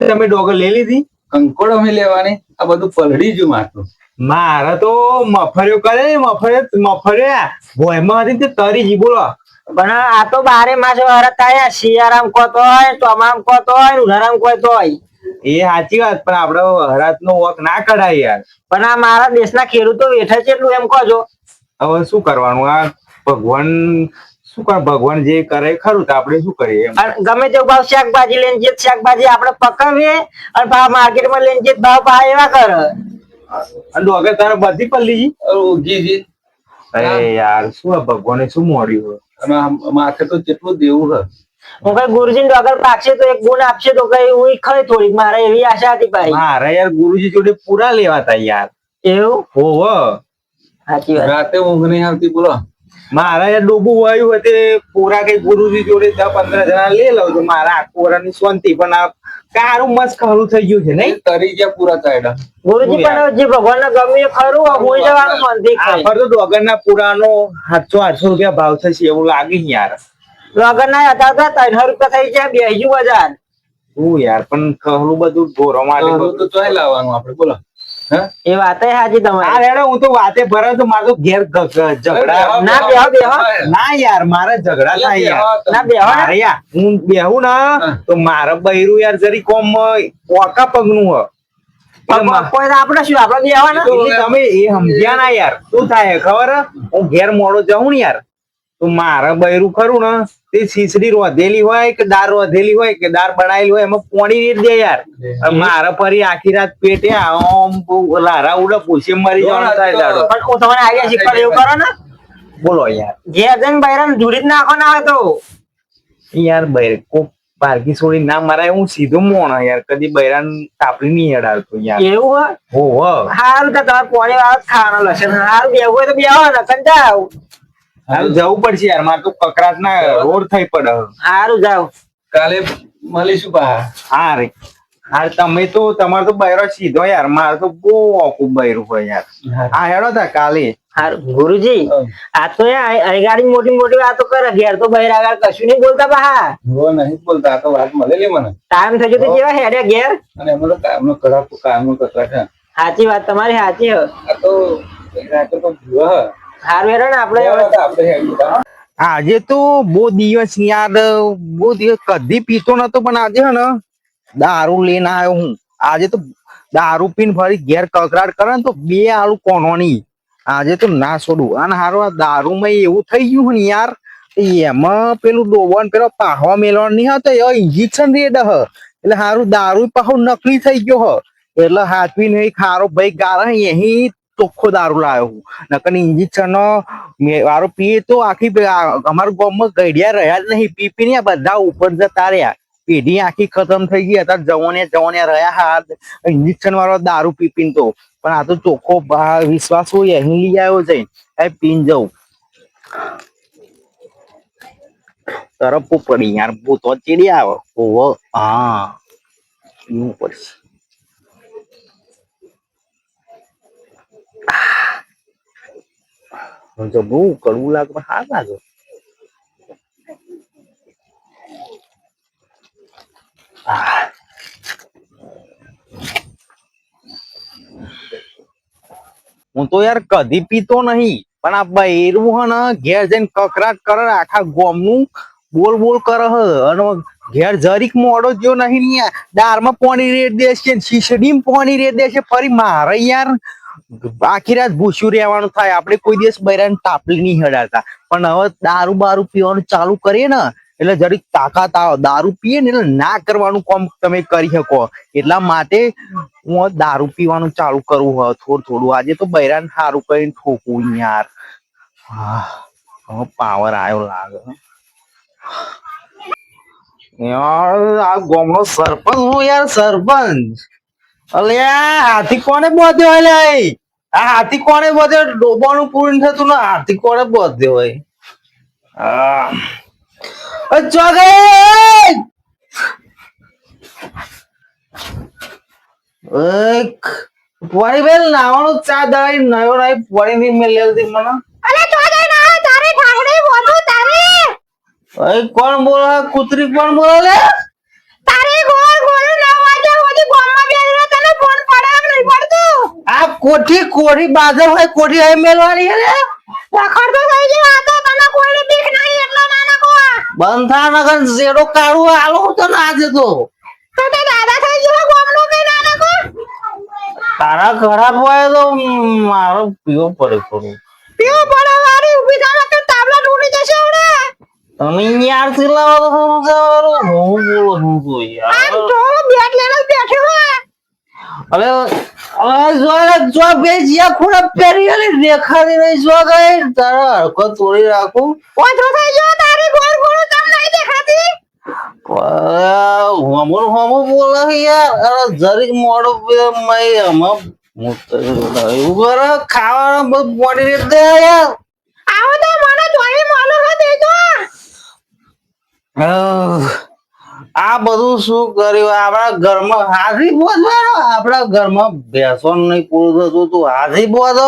તમે ડોગર લઈ લીધી? કંકોડ અમે લેવાની. આ બધું પલડી જ માટલું. મારે તો મફર્યો કરે ને મફર્યો મફર્યા ભોયમાં હતી તે તરી જી બોલો. પણ આ તો બારે માસ વરસ થાય શિયારામ કોતો હોય ચોમામ કોતો હોય ઉનારામ કોતો હોય. એ સાચી વાત પણ આપડે હરાત નો વોક ના કઢાય યાર. પણ આ મારા દેશના ખેડૂતો વેઠે છે એટલું એમ કહો છો. હવે શું કરવાનું? આ ભગવાન શું કરે ભગવાન જે કરે ખરું તો આપણે શું કરીએ ગમે તે ભાવ શાકભાજી લઈને જે શાકભાજી આપણે પકવીએ અને ભાવ માર્કેટમાં લઈને જે ભાવ ભાવ એવા કરે. અને ડોગર તારે બધી પલ્લી? જી અરે ઊંઘી જી અરે યાર શું આ ભગવાને શું મોડ્યું હોય? અને માથે તો કેટલું દેવું હે. હું કઈ ગુરુજી ડોગર પાકશે તો એક ગુણ આપશે તો કઈ હું ખરી થોડીક મારે એવી આશા હતી ભાઈ. મારે યાર ગુરુજી જોડે પૂરા લેવાતા યાર. એવું? હોવ. સાચી વાત. રાતે ઊંઘ નહીં આવતી બોલો. મારા યાર ડોબું વાયું હોય તે કોરા કઈ ગુરુજી જોડે દસ પંદર જણા લઈ લઉં છું. મારા આખું વરાની શાંતિ પણ આ કારું મસ્ત ખરું થઈ ગયું છે નહીં? તરી ગયા પૂરા ચાયડા. ગુરુજી પણ જે ભગવાન ને ગમે એ ખરું હું જવાનું શાંતિ ખબર તો ડોગર ના પુરાનો સાતસો આઠસો રૂપિયા ભાવ થશે એવું લાગે યાર. ડોગર ના હતા તો ત્રણસો રૂપિયા થઈ ગયા બેસી બજાર. હું યાર પણ ખરું બધું ઢોરો માટે તો લાવવાનું આપણે બોલો. એ વાત સાચી આ તમારી રેડો હું તો વાતે ભરે તો મારે તો ઘેર ઝઘડા. ના, બેહો, બેહો. ના યાર મારે ઝઘડા થાય યાર. ના બેહો ને. યાર હું બેહું ને તો મારે બૈરું યાર જરી કોમ ઓકા પગનું હ આપડે શું આપડે બેહવાના? તમે એ સમજ્યા ના યાર. શું થાય ખબર? હું ઘેર મોડો જાઉં ને યાર. તો મારે બૈરું ખરું ને તે ખીચડી રોધેલી હોય કે દાળ રોધેલી હોય કે દાળ બનાવેલી હોય એમાં પોણી દે યાર. મારે ફરી આખી રાત પેટે આમ લારા ઉડે પૂછે મરી જવાનું થાય દાડો. પણ હું તમને આઈડિયા શીખવાડ એવું કરો ને. બોલો યાર. ઘેર જઈને બૈરાને ધૂળી જ નાખો ના હોય તો. યાર બૈર કોક પારકી છોડી ના મારા હું સીધો મોણ યાર. કદી બૈરાન તાપડી નહીં અડાડતો યાર. એવું હોય? હો હો. હાલ તો તમારે પોણી વાળો ખાવાનો લશે હારું બેવું હોય તો બેહો ને કંટાળો હારું જવું પડશે યાર મારે તો કકરાટ ના રોડ થઈ પડે હારું જાવ. કાલે મળીશું પા હા રે. હાર તમે તો તમારે તો બૈરો સીધો યાર મારે તો બહુ ઓકું બૈરું હોય યાર. હા. હેડો તા કાલે. હારું ગુરુજી આ તો અગાડી મોટી મોટી વાતો કરે ઘેર તો બહાર આગળ કશું નહીં બોલતા બહાર હો નહીં બોલતા આ તો વાત મળેલી મને. ટાઈમ થઈ ગયો તો જેવા હેડે ઘેર? અને એમાં તો કામનો કરા કામનો કકડાટ હે સાચી વાત તમારી સાચી હે. આ તો રાતે તો જુઓ હારું ને આપણે. આજે તો બહુ દિવસ યાર બહુ દિવસ કદી પીતો નતો પણ આજે હે ને દારૂ લઈને આવ્યો હું. આજે તો દારૂ પીને ફરી ઘેર કકરાટ કરે ને તો બે આલુ કોનોની. આજે તો ના છોડું. અને હારો આ દારૂમાં એવું થઈ ગયું ને યાર એમાં પેલું ડોબન પેલો પાહવા મેલવાનો નહીં હતો એ ઇન્જેક્શન રેડ હ. એટલે હારું દારૂ પાહો નકલી થઈ ગયો હ. એટલે હાથવીને નહીં હારો ભાઈ ગારા અહીં ચોખ્ખો દારૂ લાવ્યો હું. નકર ઇન્જેક્શન વારો પીએ તો આખી અમારું ગામમાં ગઢિયા રહ્યા જ નહીં. પી પીને બધા ઉપર જતા રહ્યા. પેઢી આખી ખતમ થઈ ગઈ. હતા જવાને જવાને રહ્યા હાથ. ઇન્જેક્શન વાળો દારૂ પી પીને તો. પણ આ તો ચોખ્ખો વિશ્વાસ હોય અહીં લઈ આવ્યો છે. એ પીને જવું તરફ પડી. યાર, ભૂતો ચીડી આવે ઓહો, હા. પીવું પડશે. તો બહુ કડવું લાગે, પણ સારું લાગે. હું તો યાર કદી પીતો નહીં, પણ આ બૈરું હે ને, ઘેર જઈને કકરાટ કરે આખા ગોમનું બોલ બોલ કરે હ. અને ઘેર જરીક મોડો જો નહીં ને યાર, દાળમાં પાણી રેડ દેશે ને શીશડીમાં પાણી રેડ દેશે, ફરી મારે યાર આખી રાત ભૂસ્યું રહેવાનું થાય. આપણે કોઈ દિવસ બૈરાને તાપલી નહીં હડાતા. પણ હવે દારૂ બારૂ પીવાનું ચાલુ કરીએ ને, એટલે જરીક તાકાત આવે. દારૂ પીએ ને એટલે ના કરવાનું કામ તમે કરી શકો. એટલા માટે હું દારૂ પીવાનું ચાલુ કરવું હવે થોડું થોડું. આજે તો બૈરાને સારું કરીને ઠોકવું યાર. પાવર આવ્યો લાગે. યાર, આ ગામનો સરપંચ હું યાર, સરપંચ. અલ્યા, હાથી કોને બોધ્યો અલ્યા હાથી કોને બોધ્યો ડોબાનું પૂરું થતું ને હાથી કોને બોધ્યો હોય આ અ ચોગે એક પોણી બેલ નાવાનું ચા દવાઈ નયો નહીં પોણી ની મેં લેતી મને અરે તો ના તારે ઠાકડે બોલું તારે અય કોણ બોલે કૂતરી કોણ બોલે લે કોઠી કોઠી બાજર હોય કોઠી હોય મેલવાની હે રખડતો થઈ ગઈ આ તો તને કોઈને બીક નહીં એટલો નાનકો બંધ થા નગર ઝેરો કાઢું આલો તો ના આજે તો. તો તે દાદા થઈ ગયો ગોમનો કઈ નાનકો તારા ખરાબ હોય તો મારો પીવો પડે થોડું પીવો પડે વારી ઊભી થા કે તાબલા તૂટી જશે હવે તમે યાર સિલાવા તો હું બોલો હું તો આ તો બેટ લઈને બેઠો હે અરે અરે જો બે જીયા ખોડા પહેરી અને દેખાડી નહીં જો ગઈ. તારા હરકો તોડી રાખું. ઓછો થઈ ગયો તારી ગોળ ગોળ તમ નહીં દેખાતી? હમું હમું બોલે યાર. અરે જરીક મોડો મય હમ એવું કરે ખાવાનું બધું મોડી રીતે યાર. આવો તો મને જોઈ માલુમ હે તો આહ, આ બધું શું કર્યું? આપણા ઘરમાં હાથી બોધવાનો? આપણા ઘરમાં ભેંસો નહીં પૂરું થતું. તું હાથી બોધો?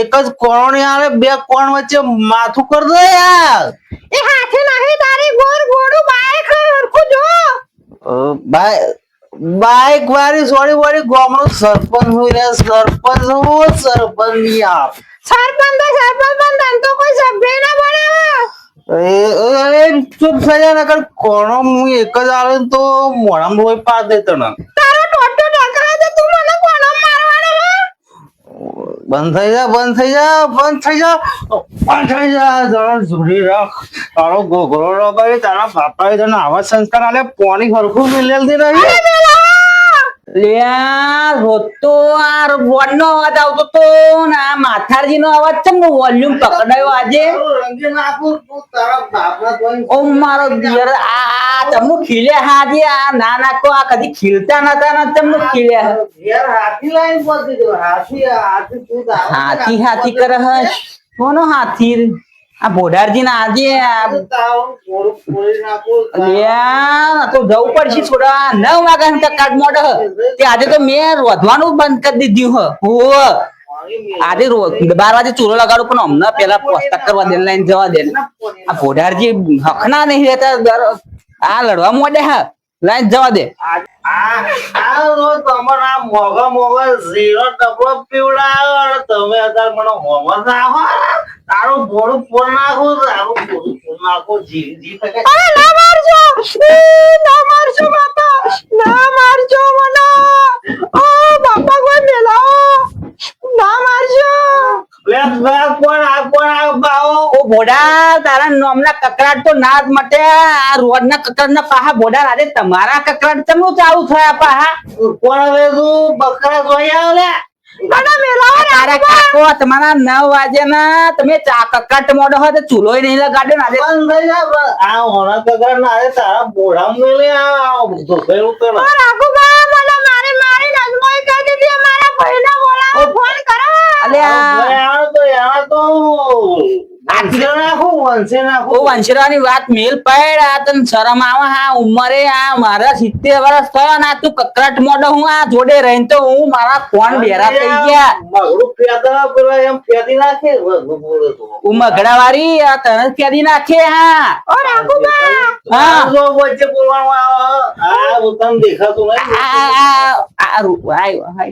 એક જ કોણી આવે બે કોણ વચ્ચે માથું કરતો દે યાર. એ હાથી નહીં તારી ગોર ગોડું બાઈક હરખું જો. બાઈક બાઈક વાળી સોરી વાળી ગોમડું સરપંચ હું ને સરપંચ હું સરપંચ યાર. સરપંચ સરપંચ બંધન તો કોઈ સભ્ય ના બનાવે ચૂપ થઈ જાય ને કર કોણો હું એક જ આવે તો મોઢામાં લોહી પાડ દે તને. બંધ થઈ જા બંધ થઈ જા બંધ થઈ જા. બંધ થઈ જા જરા જોડી રાખ. તારો ગોગરો રગાડી તારા બાપાએ તને આવા સંસ્કાર આલે પોણી હરખું મિલેલ નહીં લ્યા રોતો આ અવાજ આવતો તો ને આ માથારજી અવાજ છે ને વોલ્યુમ પકડાયો આજે. ઓ, મારો આ તમનું ખીલે હાજે આ ના નાખો, આ કદી ખીલતા નતા ને તમનું ખીલે હાથી હાથી કરે હશ. કોનો હાથી? આ ભોડારજી ના આજે તો જવું પડશે છોડા. નવ વાગ્યા કાટ મોડ તે આજે તો મેં રોધવાનું બંધ કરી દીધું હ. આજે બાર વાગે ચૂલો લગાડું, પણ અમને પેલા પોસ્તક કરવા દે, લઈને જવા દે. આ ભોડારજી હકના નહીં રહેતા આ લડવા મોડે હા. લાઈન જવા દે. ના મારજો! ભોડા તારા નોમના તો ના મટે આ રોડ ના ના પાહા ભોડા તમારા કકડાટ ચમનું ચાલુ થયા પાહા કોણ હવે તું બકરા જોઈ આવ લે મને મેલાવો ને તારા કાકો તમારા નવ વાગે ના તમે ચા કકડાટ મોડો હોય તો ચૂલો નહીં લગાડ્યો ને આ હોના કગર ના તારા બોડા મેલે આ ધોકેલું મારી મારી કહી દીધી મારા ભાઈને બોલાવો ફોન કરો. અલ્યા. તો યાર તો આખી નાખું વંશે ઓ નાખું વંશરાની વાત મેલ પડ્યા તને શરમ આવે? હા ઉંમરે આ મારા સિત્તેર વર્ષ થયા ને આ તું કકરાટ મોડો હું આ જોડે રહીને તો હું મારા ફોન બેરા થઈ ગયા? એમ પેદી નાખે? મગડા વાળી આ તને જ ફેરી નાખે હા.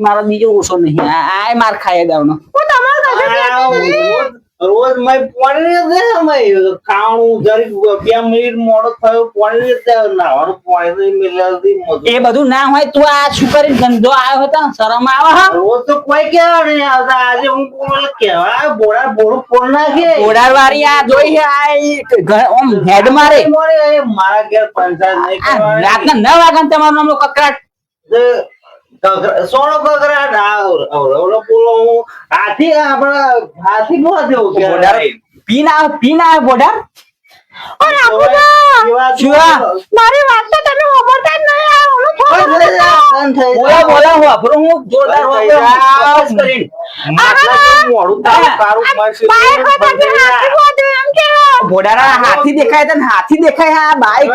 મારો બીજો ઓછો નહીં. આ માર ખાય ગાવનો રોજ મય મેં પાણી દે મેં કાણું જરીક બે મિનિટ મોડો થયો પોણી દે. નાવાનું પોણી દે મિલાતી એ બધું ના હોય તું આ શું કરી ધંધો આવ્યો હતો શરમ આવે હા? રોજ તો કોઈ કેવા નહીં આવતા. આજે હું કોણ કેવા બોડા બોડું ફોન નાખે. બોડા વાળી આ જોઈ છે આ ઓમ હેડ મારે. મારા ઘેર પંચાયત નહીં. રાતના 9 વાગ્યા તમારું નામનો કકડાટ તે કકરા- સોનો કકરાટ હું. હાથી આપણા હાથી બોલા જેવું કે ઘોડાર પીન આવે પીન આવે ઘોડાર ઓ રાખુબા જેવા- ચૂવા. મારી વાત તો તમે સાંભળતા જ નહીં આ ઓલું થોડું બંધ થઈ જા, બંધ થઈ જા. બોલા બોલા હું આપણું હું જોરદાર બંધ થઈ કરીને. માટલા જેવું તારું તારું માસી બાઈક હતા થઈ હાથી બોધે એમ કે ઘોડારા હાથી દેખાય તને હાથી દેખાય હા બાઈક.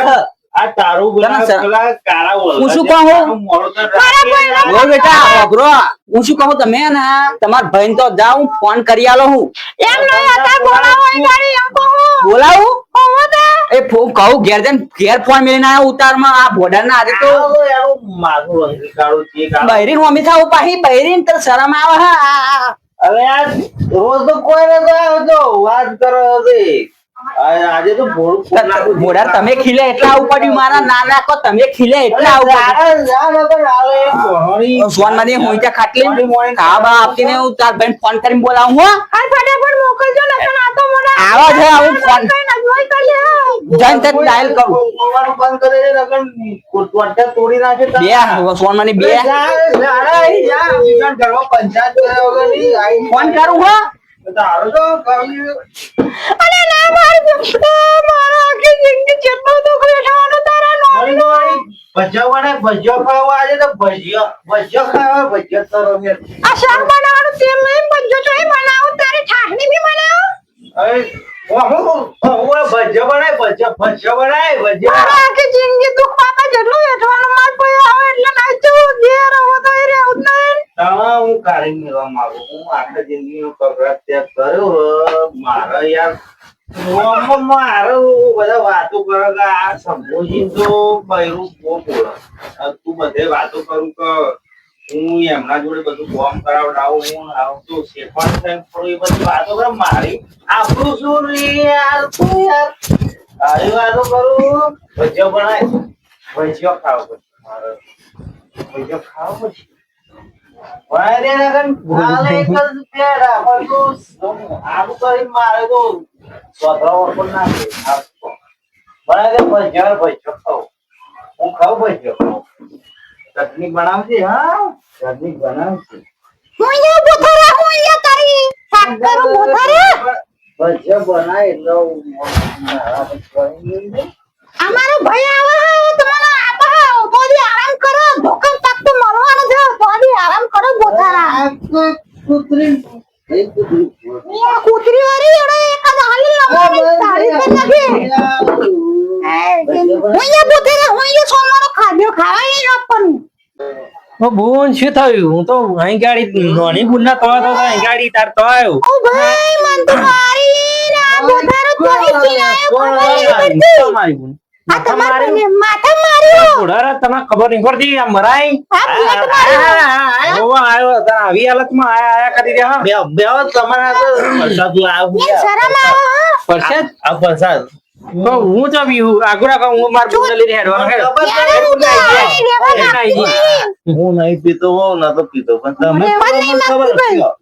આ તારું તને બધા સર- પેલા કાળા વલગા હું શું કહું? તારું મોઢું તો રાખી. ઓ બેટા અઘરો. હું શું કહું તમે ને તમારા ભાઈ તો જાઉં ફોન કરી આલો હું. એમ નહીં અત્યારે બોલાવો એ ગાડી એમ કહું બોલાવું? એ ફોન કહું ઘેર જઈને ઘેર ફોન મેળીને આવ્યો ઉતારમાં આ બોર્ડર ના આજે તો. બૈરીન મમ્મી થાવ પાહી બૈરીન તો શરમ આવે હા. અરે રોજ તો કોઈ નતો આવતો વાત કરો આ- આજે તો ભોળું ફોન તમે ખીલે એટલા આવું પડ્યું મારા ના નાખો તમે ખીલે એટલા આવું ફોનમાંથી હું ત્યાં ખાટલી હા બા આપીને હું તાર ભાઈ ફોન કરીને બોલાવું હો હાલ ફટાફટ મોકલજો ને આ તો મને આવો છે આવું ફોન કઈ ના જોઈ કરીએ જઈને તે ડાયલ કરું બોલવાનું બંધ કરે છે કોટવાટા તોડી નાખે બે સોનમાંથી બે જા, જા, અહીં જા. પંચાયત ફોન કરું હો. અરે ના મારા આખી જિંદગી જેટલો દુઃખ વેઠવાનો તારા નો મારી વાળી ભજીયા ભજીયા ખાવા આજે તો ભજીયા ભજીયા ખાવા ભજીયા. આ શાક બનાવવાનું તેલ નહીં બજો તો બનાવું તારી બી બનાવો અરે, ભજીયા બનાય, ભજીયા ભજીયા બનાય, ભજીયા. મારા આખી જિંદગી દુઃખ જેટલું કાઢી મેળવા માંગુ હું આખા જિંદગીનો કકળાટ ત્યાગ કર્યો મારા મારે યાર. મોંમાં બધા વાતો કરે આ સંભોજી તો તું બધે વાતો કરું કે હું એમના જોડે બધું કોમ કરાવડાવું હું આવતો શેખવાનું થાય એ બધી વાતો કરે, મારી આપણું શું રે યાર તું યાર? તારી વાતો કરું, ભજીયો બનાય. ભજીયા ખાવ પછી, મારે. ભજીયા ખાવ પછી. વારે નગન હાલે એક જ પેડા પણ આવું કરી મારે તો સોતરા વખત ના દે. આ તો. મને કે ભજીયા હું ખાવ ભજીયો ખાવ ચટણી બનાવજે હા? ચટણી બનાવજે. હું અહીંયા ઊભો હું અહીંયા તારી. શાક કરું ઊભો થરા બનાય એટલે મારા પછી. અમારો ભાઈ આવે તમારા આપા હે આરામ કરો ધોકમ તક તો મળવાનું છે થોડી આરામ કરો બોથારા આ કોઈ કૂતરી એ કૂતરી કૂતરી વાળી એડે એક જ હાલી લમારી તાળી પર નાખી બોથારા હું અહીંયા સોનમાનો ખાધ્યો ખાવાય આપવાનું ઓ બોન શું થયું? હું તો અહીં ગાડી નોની બુન ના તો તો અહીં ગાડી તાર તો આવ્યો. ઓ ભાઈ મન તો મારી ના ચીનાયો ખબર નહીં પડતી તમારી બુન. આ તમારે માથા માર્યો? ખબર નહીં પડતી આ મરાય ઓવા આવ્યો તાર આવી હાલતમાં આયા આયા કરી રહ્યા બે બે તમારા તો પ્રસાદ લાવું શરમ આવે પરસાદ? આ પ્રસાદ. તો હું તો બી હું આગળ કહું હું માર બુન લઈને હેડવાનો હે હું તો નહીં. પીતો હોઉં ના તો પીતો પણ તમે.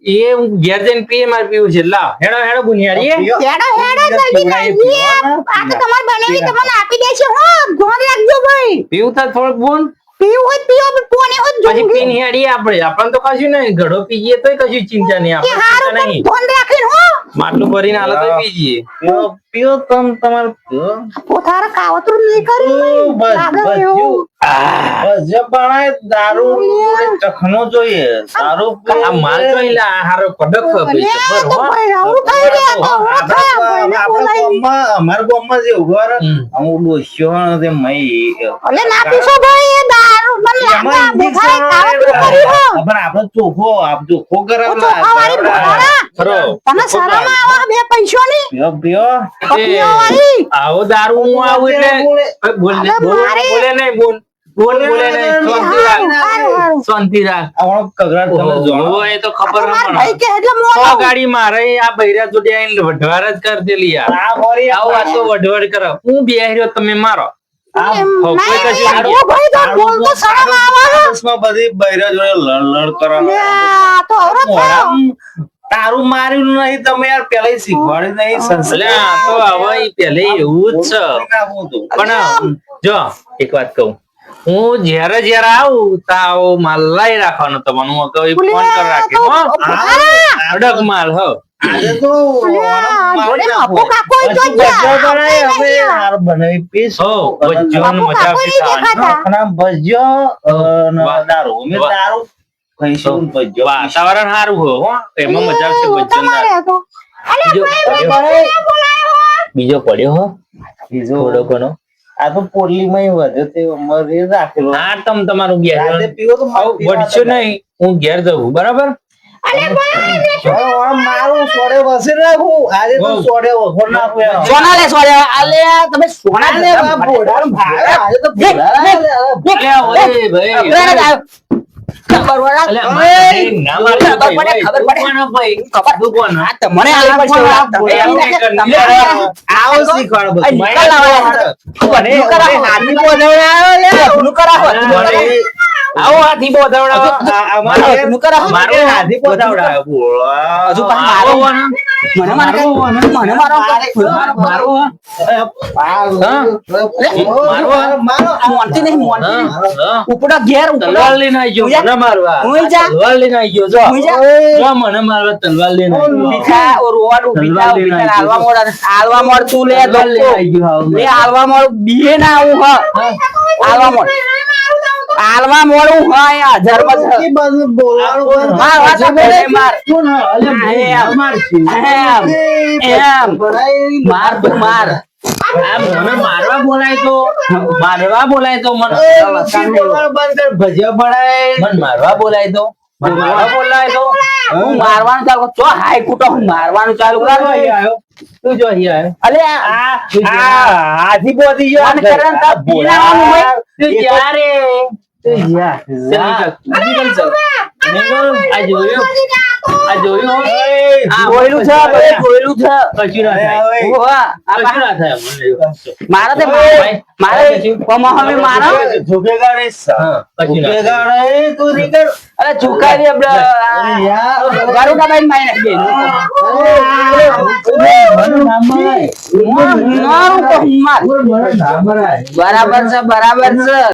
એ હું ઘેર જઈને પીએ માર પીવું છે. લા હેડો હેડો બુનિયારી હેડો હેડો જલ્દી આ તો તમારે બનાવી તમને આપી દે છે. હો ગોર રાખજો ભાઈ. પીવું તાર થોડું બોન પીવું હોય તો પીવો પોને હોય તો પછી જોઉંગી. પીને આપણે. આપણને તો કશું નહીં. ઘડો પીજીએ તોય કશું ચિંતા નહીં. આપણે નહીં. ધ્યાન રાખીને હો. માટલું ભરીને આલો તો પીજીએ. પીઓ તમ તમાર પોતાર કાવતરું નહીં કરી બસ બસ જો. બસ જે બનાય દારૂ ચખનો જોઈએ. દારૂ આ માલ એલા હારો કડક પૈસો આ તો આવું થઈ ગયા હું ભાઈને ગામમાં જે ઊભા રહે, હમ. તે મય અલે ના પીશો ભાઈ એ દારૂ? મને લાગા આ કાવતરું કર્યું હો. પણ આપણે ચોખો આપ ચોખો કરાવલા ખરો તમે શરમ આવા બે પૈસો ની પીઓ પીઓ. ઓ પીવાવાળી. આવો દારૂ હું આવું એટલે બોલ. ને, બોલ મારે- બોલે નહીં બોલ. બોલ બોલે નહીં શાંતિ રાખ. શાંતિ રાખ. આપણો કગરાટ તમે જાણો. એ તો ખબર તો મારા ભાઈ કે એટલે સો મોટો. ગાડી મારે આ બૈરા જોડે આઈને વઢવાર જ કર દેલી યાર. આ ફરી આવું આ તો વઢવડ કરો. હું બેહર્યો તમે મારો. તો. માં બધી બૈરા જોડે લડ લડ કરવાનું તારું માર્યું નહીં તમે યાર પેલા શીખવાડ્યું નહીં એટલે તો હવે પેલે એવું જ છે. પણ જો એક વાત કહું. હું જ્યારે જ્યારે આવું તાવ માલ લઈ રાખવાનો તમારું હું કહું ફોન કરી રાખે હો. અડક માલ હો. બનાવી. વાતાવરણ સારું હો હો. એમાં મજા આવશે. અલ્યા, બીજો પડ્યો- હો. બીજો પડ્યો હો. બીજો થોડો કોનો આ તો પોટલીમાં વધે તે અમારે રાખેલો. હા તમ તમારું બે રાતે પીવો તો મારું વળશો નહીં હું ઘેર જવું બરાબર? મારું સોડે વસે રાખું. આજે તો સોડે નાખું સોના લે સોના અલે તમે સોના આજે તો અલ્યા, ઓય ભાઈ. આવો હાથી બોલાવડાવ્યો લે. બધું કરાવો. મને- આવો. હાથી બોધાવડાવો. આ- અમારે હાથી બોલાવડાવ્યો. હજુ. મને મારો મને મારો મારો હો. મારો- મારો. મારો. મોનતી નહીં મોનતી નહીં. હા, હા. ઉપડો ઘેર તલવાર લઈને આવજો ઉયા. મને મારવા ઉઈ જા. તલવાર લઈને આવજો જો જો મને મારવા તલવાર લઈને બીજા ઓ રોડ ઊભી થા, ઊભી મોડ તું લે તલવાર લઈને લે હાલવા મોડ બીએ ના આવું હ હાલવા મોડ હાલવા મોડું હોય હજાર. માર વાત માર. કોણ એમ. માર તું માર. મને મારવા બોલાય તો મારવા બોલાય તો મને ભજીયા ભણાય. મને મારવા બોલાય તો. હું? મારવાનું ચાલુ ચો હાય કૂટો હું મારવાનું ચાલુ તું જો કર અહીં આવ્યો. તું જો અલે આ આ આ હાથી બોધી હોય. તું જા તું. ચાલ આ જોયું આ જોયું? આ જોયેલું છે બધે જોયેલું છે. કશું ના થાય. ઓય. કશું ના થાય મને તે ભાઈ, પમાહમે મારો ઝુકેગા નહીં સા. હા, કશું ના થાય. ઝુકેગા નહીં, તું નીકળ. અરે ચુકાઈ દે બ્ર અરે યાર. ગારું દબાઈને મારી નાખ નામ મારું તો હું નામ બરાબર છે બરાબર છે.